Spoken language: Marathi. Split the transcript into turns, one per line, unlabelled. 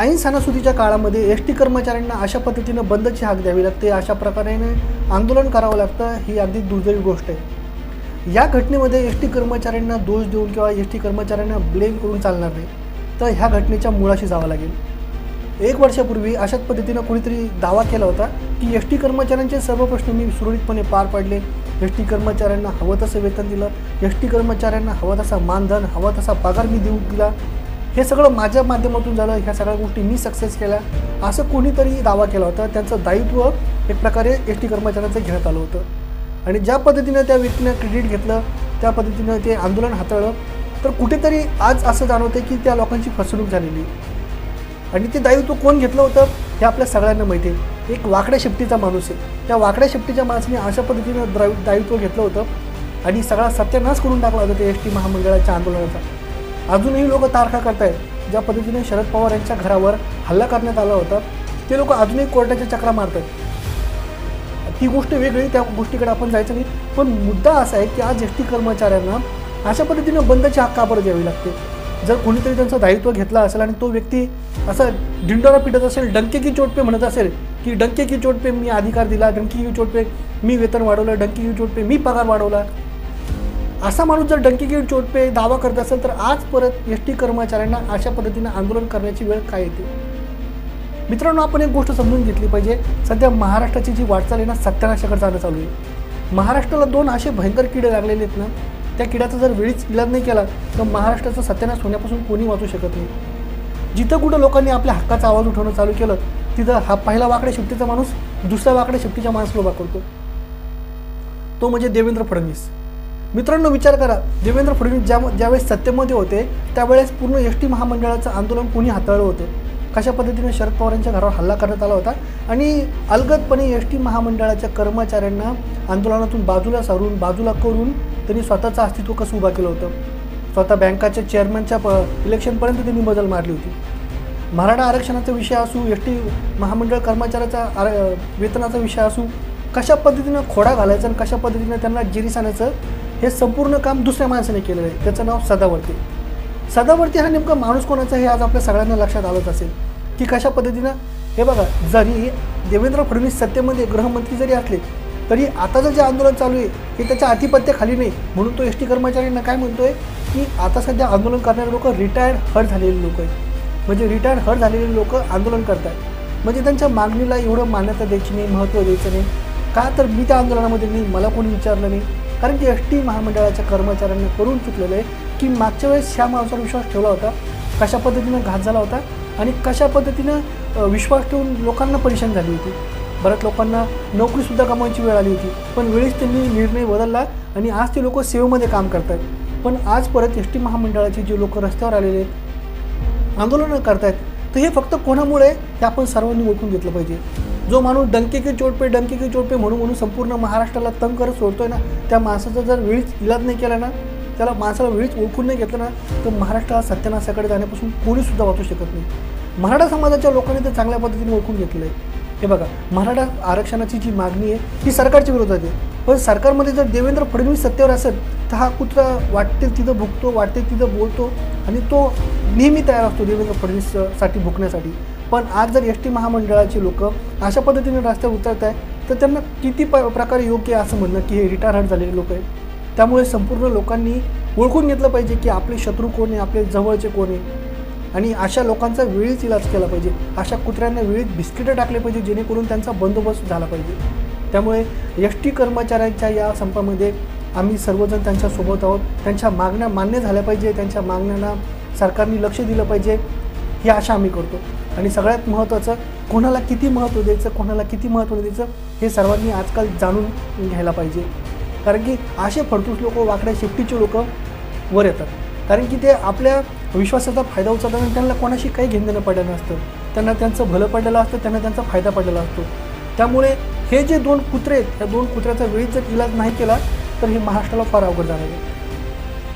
ऐन सणासुदीच्या काळामध्ये एस टी कर्मचाऱ्यांना अशा पद्धतीनं बंदची हाक द्यावी लागते अशा प्रकाराने आंदोलन करावं लागतं ही अगदी दुर्दैवी गोष्ट आहे. या घटनेमध्ये एस टी कर्मचाऱ्यांना दोष देऊन किंवा एस टी कर्मचाऱ्यांना ब्लेम करून चालणार नाही तर ह्या घटनेच्या मुळाशी जावं लागेल. एक वर्षापूर्वी अशाच पद्धतीनं कोणीतरी दावा केला होता की एस टी कर्मचाऱ्यांचे सर्व प्रश्न मी सुरळीतपणे पार पाडले. एस टी कर्मचाऱ्यांना हवं तसं वेतन दिलं एस टी कर्मचाऱ्यांना हवं तसा मानधन हवा तसा पगार मी देऊ दिला हे सगळं माझ्या माध्यमातून झालं ह्या सगळ्या गोष्टी मी सक्सेस केल्या. असं कोणीतरी दावा केला होता त्यांचं दायित्व एक प्रकारे एस टी कर्मचाऱ्यांचं घेण्यात आलं होतं. आणि ज्या पद्धतीनं त्या व्यक्तीनं क्रेडिट घेतलं त्या पद्धतीनं ते आंदोलन हाताळलं तर कुठेतरी आज असं जाणवतं की त्या लोकांची फसवणूक झालेली आणि ते दायित्व कोण घेतलं होतं हे आपल्या सगळ्यांना माहिती आहे. एक वाकड्या शिफ्टीचा माणूस आहे. त्या वाकड्या शिफ्टीच्या माणसाने अशा पद्धतीनं द्राव दायित्व घेतलं होतं. आणि सगळा सत्यानाश करून टाकला होता ते एस टी महामंडळाच्या आंदोलनाचा. अजूनही लोक तारखा करतायत. ज्या पद्धतीने शरद पवार यांच्या घरावर हल्ला करण्यात आला होता ते लोक अजूनही कोर्टाच्या चक्रा मारतात. ती गोष्ट वेगळी त्या गोष्टीकडे आपण जायचं नाही. पण मुद्दा असा आहे की आज एस टी कर्मचाऱ्यांना अशा पद्धतीनं बंदची हक्का परत द्यावी लागते? जर कोणीतरी त्यांचं दायित्व घेतलं असेल आणि तो व्यक्ती असा ढिंडोरा पिटत असेल डंके की चोट पे म्हणत असेल की डंके की चोट पे मी अधिकार दिला डंकी की चोट पे मी वेतन वाढवलं डंकी की चोट पे मी पगार वाढवला असा माणूस जर डंकी की चोटपे दावा करत असेल तर आज परत एस टी कर्मचाऱ्यांना अशा पद्धतीनं आंदोलन करण्याची वेळ काय येते? मित्रांनो आपण एक गोष्ट समजून घेतली पाहिजे. सध्या महाराष्ट्राची जी वाटचाल आहे ना सत्यानाशाकडे जाणं चालू आहे. महाराष्ट्राला दोन असे भयंकर किडे लागलेले आहेत ना त्या किड्याचा जर वेळीच इलाज नाही केला तर महाराष्ट्राचा सत्यानाश होण्यापासून कोणी वाचू शकत नाही. जिथं कुठं लोकांनी आपल्या हक्काचा आवाज उठवणं चालू केलं तिथं हा पहिला वाकड्या शिफ्टीचा माणूस दुसऱ्या वाकड्या शिफ्टीच्या माणसाला वाकवतो करतो. तो म्हणजे देवेंद्र फडणवीस. मित्रांनो विचार करा. देवेंद्र फडणवीस ज्या ज्यावेळेस सत्तेमध्ये होते त्यावेळेस पूर्ण एस टी महामंडळाचं आंदोलन कोणी हाताळलं होतं? कशा पद्धतीने शरद पवारांच्या घरावर हल्ला करण्यात आला होता? आणि अलगदपणे एस टी महामंडळाच्या कर्मचाऱ्यांना आंदोलनातून बाजूला सारून बाजूला करून त्यांनी स्वतःचं अस्तित्व कसं उभा केलं होतं? स्वतः बँकाच्या चेअरमनच्या प इलेक्शनपर्यंत त्यांनी बदल मारली होती. मराठा आरक्षणाचा विषय असू एस टी महामंडळ कर्मचाऱ्याचा आर वेतनाचा विषय असू कशा पद्धतीनं खोडा घालायचा आणि कशा पद्धतीनं त्यांना जिरीस आणायचं हे संपूर्ण काम दुसऱ्या माणसाने केलेलं आहे. त्याचं नाव सदावर्ती. सदावर्ती हा नेमका माणूस कोणाचा हे आज आपल्या सगळ्यांना लक्षात आलंच असेल. की कशा पद्धतीनं? हे बघा जरी देवेंद्र फडणवीस सत्तेमध्ये गृहमंत्री जरी असले तरी आताचं जे आंदोलन चालू आहे हे त्याच्या आधिपत्याखाली नाही. म्हणून तो एस टी कर्मचाऱ्यांना काय म्हणतो आहे की आता सध्या आंदोलन करणारे लोक रिटायर्ड हर झालेले लोक आहेत. म्हणजे रिटायर्ड हर झालेले लोक आंदोलन करतात म्हणजे त्यांच्या मागणीला एवढं मान्यता द्यायची नाही महत्त्व द्यायचं नाही. का तर मी त्या आंदोलनामध्ये नाही मला कोणी विचारलं नाही. कारण की एस टी महामंडळाच्या कर्मचाऱ्यांनी करून चुकलेलं आहे की मागच्या वेळेस ह्या माणसावर विश्वास ठेवला होता कशा पद्धतीनं घात झाला होता आणि कशा पद्धतीनं विश्वास ठेवून लोकांना परेशान झाली होती. बऱ्याच लोकांना नोकरीसुद्धा कमवायची वेळ आली होती पण वेळीच त्यांनी निर्णय बदलला आणि आज ते लोक सेवेमध्ये काम करतात पण आज परत एस टी महामंडळाचे जे लोक रस्त्यावर आलेले आहेत आंदोलनं करतायत तर हे फक्त कोणामुळे हे आपण सर्वांनी ओळखून घेतलं पाहिजे. जो माणूस डंके की चोट पे डंके की चोट पे म्हणून म्हणून संपूर्ण महाराष्ट्राला तंग करत सोडतोय ना त्या माणसाचा जर वेळीच इलाज नाही केला ना त्याला माणसाला वेळीच ओळखून नाही घेतलं ना तर महाराष्ट्राला सत्यानाशाकडे जाण्यापासून कोणीसुद्धा वाचू शकत नाही. मराठा समाजाच्या लोकांनी तर चांगल्या पद्धतीने ओळखून घेतलं आहे. हे बघा मराठा आरक्षणाची जी मागणी आहे ही सरकारच्या विरोधात आहे. पण सरकारमध्ये जर देवेंद्र फडणवीस सत्तेवर असेल तर हा कुत्रा वाटते तिथं भुकतो वाटते तिथं बोलतो आणि तो नेहमी तयार असतो देवेंद्र फडणवीससाठी भुकण्यासाठी. पण आज जर एस टी महामंडळाची लोकं अशा पद्धतीने रस्त्यावर उतरत आहे तर त्यांना किती प प्रकारे योग्य आहे असं म्हणणं की हे रिटायर्ड झालेले लोक आहेत. त्यामुळे संपूर्ण लोकांनी ओळखून घेतलं पाहिजे की आपले शत्रू कोण आहे आपले जवळचे कोण आहे. आणि अशा लोकांचा वेळीच इलाज केला पाहिजे. अशा कुत्र्यांना वेळीत बिस्किटं टाकले पाहिजे जेणेकरून त्यांचा बंदोबस्त झाला पाहिजे. त्यामुळे एस टी कर्मचाऱ्यांच्या या संपामध्ये आम्ही सर्वजण त्यांच्यासोबत आहोत. त्यांच्या मागण्या मान्य झाल्या पाहिजे. त्यांच्या मागण्यांना सरकारने लक्ष दिलं पाहिजे. ही आशा आम्ही करतो. आणि सगळ्यात महत्त्वाचं कोणाला किती महत्त्व द्यायचं कोणाला किती महत्त्व द्यायचं हे सर्वांनी आजकाल जाणून घ्यायला पाहिजे. कारण की असे फडतूस लोक वाकड्या शिफ्टीचे लोक वर येतात. कारण की ते आपल्या विश्वासाचा फायदा उचलतात आणि त्यांना कोणाशी काही घेणं देणं नसतं. त्यांना त्यांचं भलं पडलेलं असतं त्यांना त्यांचा फायदा पडलेला असतो. त्यामुळे हे जे दोन कुत्रे आहेत त्या दोन कुत्र्याचा वेळीच जर इलाज नाही केला तर हे महाराष्ट्राला फार अवघड जाणार आहे.